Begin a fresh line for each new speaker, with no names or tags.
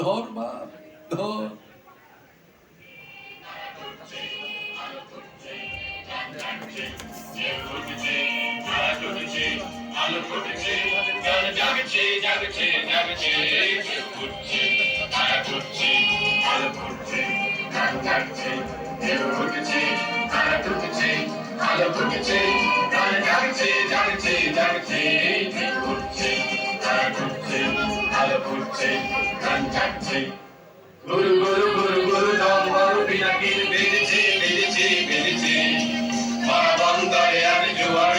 ধর মা ধর।
আলো ফুটেছে গান জাগছে ঘুরছে গান ছাড়ছে গুরু গুরু গুরু গুরু দম বড় পিনাকির বেড়েছে বেড়েছে বেড়েছে। মারা বন্দরে আমি জোয়ার